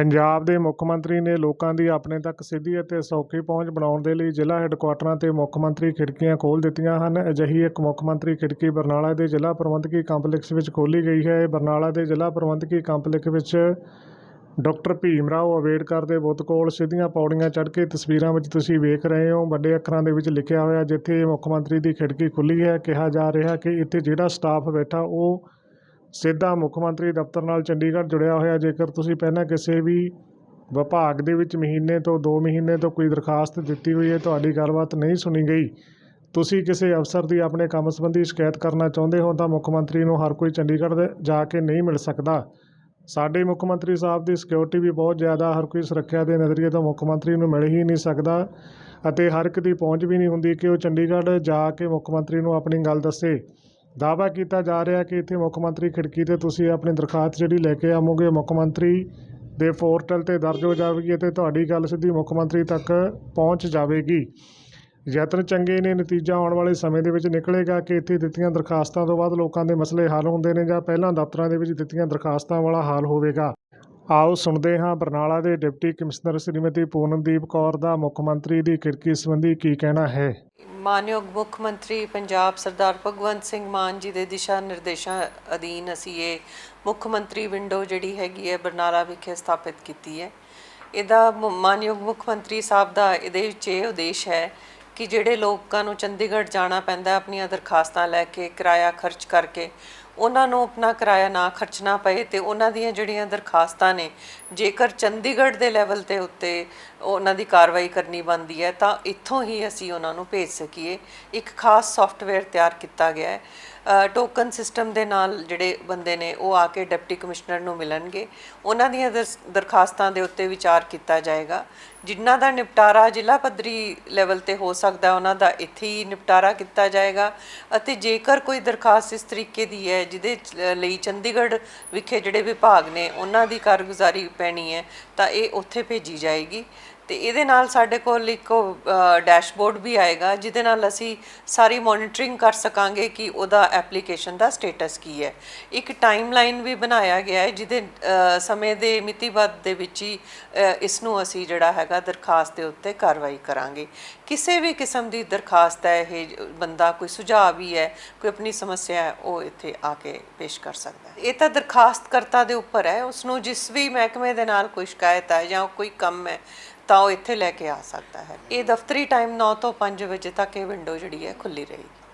ਪੰਜਾਬ ਦੇ ਮੁੱਖ ਮੰਤਰੀ ਨੇ ਲੋਕਾਂ ਦੀ ਆਪਣੇ ਤੱਕ ਸਿੱਧੀ ਅਤੇ ਸੌਖੀ ਪਹੁੰਚ ਬਣਾਉਣ ਦੇ ਲਈ ਜ਼ਿਲ੍ਹਾ ਹੈੱਡਕੁਆਟਰਾਂ ਤੇ ਮੁੱਖ ਮੰਤਰੀ ਖਿੜਕੀਆਂ ਖੋਲ੍ਹ ਦਿੱਤੀਆਂ ਹਨ। ਅਜਿਹੀ ਇੱਕ ਮੁੱਖ ਮੰਤਰੀ ਖਿੜਕੀ ਬਰਨਾਲਾ ਦੇ ਜ਼ਿਲ੍ਹਾ ਪ੍ਰਬੰਧਕੀ ਕੰਪਲੈਕਸ ਵਿੱਚ ਖੋਲ੍ਹੀ ਗਈ ਹੈ। ਇਹ ਬਰਨਾਲਾ ਦੇ ਜ਼ਿਲ੍ਹਾ ਪ੍ਰਬੰਧਕੀ ਕੰਪਲੈਕਸ ਵਿੱਚ ਡਾਕਟਰ ਭੀਮ ਰਾਓ ਅੰਬੇਡਕਰ ਦੇ ਬੁੱਤ ਕੋਲ ਸਿੱਧੀਆਂ ਪੌੜੀਆਂ ਚੜ੍ਹ ਕੇ ਤਸਵੀਰਾਂ ਵਿੱਚ ਤੁਸੀਂ ਵੇਖ ਰਹੇ ਹੋ। ਵੱਡੇ ਅੱਖਰਾਂ ਦੇ ਵਿੱਚ ਲਿਖਿਆ ਹੋਇਆ ਜਿੱਥੇ ਮੁੱਖ ਮੰਤਰੀ ਦੀ ਖਿੜਕੀ ਖੁੱਲ੍ਹੀ ਹੈ, ਕਿਹਾ ਜਾ ਰਿਹਾ ਕਿ ਇੱਥੇ ਜਿਹੜਾ ਸਟਾਫ ਬੈਠਾ ਉਹ ਸਿੱਧਾ ਮੁੱਖ ਮੰਤਰੀ ਦਫ਼ਤਰ ਨਾਲ ਚੰਡੀਗੜ੍ਹ ਜੁੜਿਆ ਹੋਇਆ। ਜੇਕਰ ਤੁਸੀਂ ਪਹਿਲਾਂ ਕਿਸੇ ਵੀ ਵਿਭਾਗ ਦੇ ਵਿੱਚ ਮਹੀਨੇ ਤੋਂ 2 ਮਹੀਨੇ ਤੋਂ ਕੋਈ ਦਰਖਾਸਤ ਦਿੱਤੀ ਹੋਈ ਹੈ, ਤੁਹਾਡੀ ਗੱਲਬਾਤ ਨਹੀਂ ਸੁਣੀ ਗਈ, ਤੁਸੀਂ ਕਿਸੇ ਅਫਸਰ ਦੀ ਆਪਣੇ ਕੰਮ ਸੰਬੰਧੀ ਸ਼ਿਕਾਇਤ ਕਰਨਾ ਚਾਹੁੰਦੇ ਹੋ, ਤਾਂ ਮੁੱਖ ਮੰਤਰੀ ਨੂੰ ਹਰ ਕੋਈ ਚੰਡੀਗੜ੍ਹ ਦੇ ਜਾ ਕੇ ਨਹੀਂ ਮਿਲ ਸਕਦਾ। ਸਾਡੇ ਮੁੱਖ ਮੰਤਰੀ ਸਾਹਿਬ ਦੀ ਸਿਕਿਉਰਿਟੀ ਵੀ ਬਹੁਤ ਜ਼ਿਆਦਾ, ਹਰ ਕੋਈ ਸੁਰੱਖਿਆ ਦੇ ਨਜ਼ਰੀਏ ਤੋਂ ਮੁੱਖ ਮੰਤਰੀ ਨੂੰ ਮਿਲ ਹੀ ਨਹੀਂ ਸਕਦਾ ਅਤੇ ਹਰ ਇੱਕ ਦੀ ਪਹੁੰਚ ਵੀ ਨਹੀਂ ਹੁੰਦੀ ਕਿ ਉਹ ਚੰਡੀਗੜ੍ਹ ਜਾ ਕੇ ਮੁੱਖ ਮੰਤਰੀ ਨੂੰ ਆਪਣੀ ਗੱਲ ਦੱਸੇ। ਦਾਅਵਾ ਕੀਤਾ ਜਾ ਰਿਹਾ ਕਿ ਇੱਥੇ ਮੁੱਖ ਮੰਤਰੀ ਖਿੜਕੀ ਤੇ ਤੁਸੀਂ ਆਪਣੀ ਦਰਖਾਸਤ ਜਿਹੜੀ ਲੈ ਕੇ ਆਵੋਗੇ, ਮੁੱਖ ਮੰਤਰੀ ਦੇ ਪੋਰਟਲ ਤੇ ਦਰਜ ਹੋ ਜਾਵੇਗੀ ਅਤੇ ਤੁਹਾਡੀ ਗੱਲ ਸਿੱਧੀ ਮੁੱਖ ਮੰਤਰੀ ਤੱਕ ਪਹੁੰਚ ਜਾਵੇਗੀ। ਯਤਨ ਚੰਗੇ ਨੇ, ਨਤੀਜਾ ਆਉਣ ਵਾਲੇ ਸਮੇਂ ਦੇ ਵਿੱਚ ਨਿਕਲੇਗਾ ਕਿ ਇੱਥੇ ਦਿੱਤੀਆਂ ਦਰਖਾਸਤਾਂ ਤੋਂ ਬਾਅਦ ਲੋਕਾਂ ਦੇ ਮਸਲੇ ਹੱਲ ਹੁੰਦੇ ਨੇ ਜਾਂ ਪਹਿਲਾਂ ਦਫ਼ਤਰਾਂ ਦੇ ਵਿੱਚ ਦਿੱਤੀਆਂ ਦਰਖਾਸਤਾਂ ਵਾਲਾ ਹਾਲ ਹੋਵੇਗਾ। ਆਓ ਸੁਣਦੇ ਹਾਂ ਬਰਨਾਲਾ ਦੇ ਡਿਪਟੀ ਕਮਿਸ਼ਨਰ ਸ਼੍ਰੀਮਤੀ ਪੂਨਮਦੀਪ ਕੌਰ ਦਾ ਮੁੱਖ ਮੰਤਰੀ ਦੀ ਖਿੜਕੀ ਸੰਬੰਧੀ ਕੀ ਕਹਿਣਾ ਹੈ। ਮਾਨਯੋਗ ਮੁੱਖ ਮੰਤਰੀ ਪੰਜਾਬ ਸਰਦਾਰ ਭਗਵੰਤ ਸਿੰਘ ਮਾਨ ਜੀ ਦੇ ਦਿਸ਼ਾ ਨਿਰਦੇਸ਼ਾਂ ਅਧੀਨ ਅਸੀਂ ਇਹ ਮੁੱਖ ਮੰਤਰੀ ਵਿੰਡੋ ਜਿਹੜੀ ਹੈਗੀ ਹੈ ਬਰਨਾਲਾ ਵਿਖੇ ਸਥਾਪਿਤ ਕੀਤੀ ਹੈ। ਇਹਦਾ ਮਾਨਯੋਗ ਮੁੱਖ ਮੰਤਰੀ ਸਾਹਿਬ ਦਾ ਇਹਦੇ ਵਿੱਚ ਇਹ ਉਦੇਸ਼ ਹੈ ਕਿ ਜਿਹੜੇ ਲੋਕਾਂ ਨੂੰ ਚੰਡੀਗੜ੍ਹ ਜਾਣਾ ਪੈਂਦਾ ਆਪਣੀਆਂ ਦਰਖਾਸਤਾਂ ਲੈ ਕੇ, ਕਿਰਾਇਆ ਖਰਚ ਕਰਕੇ ਉਹਨਾਂ ਨੂੰ ਆਪਣਾ ਕਿਰਾਇਆ ਨਾ ਖਰਚਣਾ ਪਏ ਤੇ ਉਹਨਾਂ ਦੀਆਂ ਜਿਹੜੀਆਂ ਦਰਖਾਸਤਾਂ ਨੇ, ਜੇਕਰ ਚੰਡੀਗੜ੍ਹ ਦੇ ਲੈਵਲ ਤੇ ਉੱਤੇ ਉਹਨਾਂ ਦੀ ਕਾਰਵਾਈ ਕਰਨੀ ਬਣਦੀ ਹੈ, ਤਾਂ ਇੱਥੋਂ ਹੀ ਅਸੀਂ ਉਹਨਾਂ ਨੂੰ ਭੇਜ ਸਕੀਏ। ਇੱਕ ਖਾਸ ਸੌਫਟਵੇਅਰ ਤਿਆਰ ਕੀਤਾ ਗਿਆ ਹੈ। ਟੋਕਨ ਸਿਸਟਮ ਦੇ ਨਾਲ ਜਿਹੜੇ ਬੰਦੇ ਨੇ, ਉਹ ਆ ਕੇ ਡਿਪਟੀ ਕਮਿਸ਼ਨਰ ਨੂੰ ਮਿਲਣਗੇ। ਉਹਨਾਂ ਦੀਆਂ ਦਰਸ- ਦਰਖਾਸਤਾਂ ਦੇ ਉੱਤੇ ਵਿਚਾਰ ਕੀਤਾ ਜਾਏਗਾ। ਜਿਨ੍ਹਾਂ ਦਾ ਨਿਪਟਾਰਾ ਜ਼ਿਲ੍ਹਾ ਪੱਧਰੀ ਲੈਵਲ ਤੇ ਹੋ ਸਕਦਾ, ਉਹਨਾਂ ਦਾ ਇੱਥੇ ਹੀ ਨਿਪਟਾਰਾ ਕੀਤਾ ਜਾਏਗਾ ਅਤੇ ਜੇਕਰ ਕੋਈ ਦਰਖਾਸਤ ਇਸ ਤਰੀਕੇ ਦੀ ਹੈ ਜਿਹਦੇ ਲਈ ਚੰਡੀਗੜ੍ਹ ਵਿਖੇ ਜਿਹੜੇ ਵਿਭਾਗ ਨੇ, ਉਹਨਾਂ ਦੀ ਕਾਰਗੁਜ਼ਾਰੀ ਪੈਣੀ ਹੈ, ਤਾਂ ਇਹ ਉੱਥੇ ਭੇਜੀ ਜਾਏਗੀ। ਤੇ ਇਹਦੇ ਨਾਲ ਸਾਡੇ ਕੋਲ ਇੱਕ ਡੈਸ਼ਬੋਰਡ ਵੀ ਆਏਗਾ, ਜਿਹਦੇ ਨਾਲ ਅਸੀਂ ਸਾਰੀ ਮੋਨੀਟਰਿੰਗ ਕਰ ਸਕਾਂਗੇ ਕਿ ਉਹਦਾ ਐਪਲੀਕੇਸ਼ਨ ਦਾ ਸਟੇਟਸ ਕੀ ਹੈ। ਇੱਕ ਟਾਈਮਲਾਈਨ ਵੀ ਬਣਾਇਆ ਗਿਆ ਹੈ, ਜਿਹਦੇ ਸਮੇਂ ਦੇ ਮਿਤੀਬੱਧ ਦੇ ਵਿੱਚ ਹੀ ਇਸ ਨੂੰ ਅਸੀਂ ਜਿਹੜਾ ਹੈਗਾ ਦਰਖਾਸਤ ਦੇ ਉੱਤੇ ਕਾਰਵਾਈ ਕਰਾਂਗੇ। ਕਿਸੇ ਵੀ ਕਿਸਮ ਦੀ ਦਰਖਾਸਤ ਹੈ, ਇਹ ਬੰਦਾ ਕੋਈ ਸੁਝਾਅ ਵੀ ਹੈ, ਕੋਈ ਆਪਣੀ ਸਮੱਸਿਆ ਹੈ, ਉਹ ਇੱਥੇ ਆ ਕੇ ਪੇਸ਼ ਕਰ ਸਕਦਾ ਹੈ। ਇਹ ਤਾਂ ਦਰਖਾਸਤਕਰਤਾ ਦੇ ਉੱਪਰ ਹੈ ਉਸ ਨੂੰ ਜਿਸ ਵੀ ਮਹਿਕਮੇ ਦੇ ਨਾਲ ਕੋਈ ਸ਼ਿਕਾਇਤ ਹੈ ਜਾਂ ਕੋਈ ਕੰਮ ਹੈ ਤਾਂ ਉਹ ਇੱਥੇ ਲੈ ਕੇ ਆ ਸਕਦਾ ਹੈ। ਇਹ ਦਫ਼ਤਰੀ ਟਾਈਮ 9 ਤੋਂ 5 ਵਜੇ ਤੱਕ ਇਹ ਵਿੰਡੋ ਜਿਹੜੀ ਹੈ ਖੁੱਲੀ ਰਹੇਗੀ।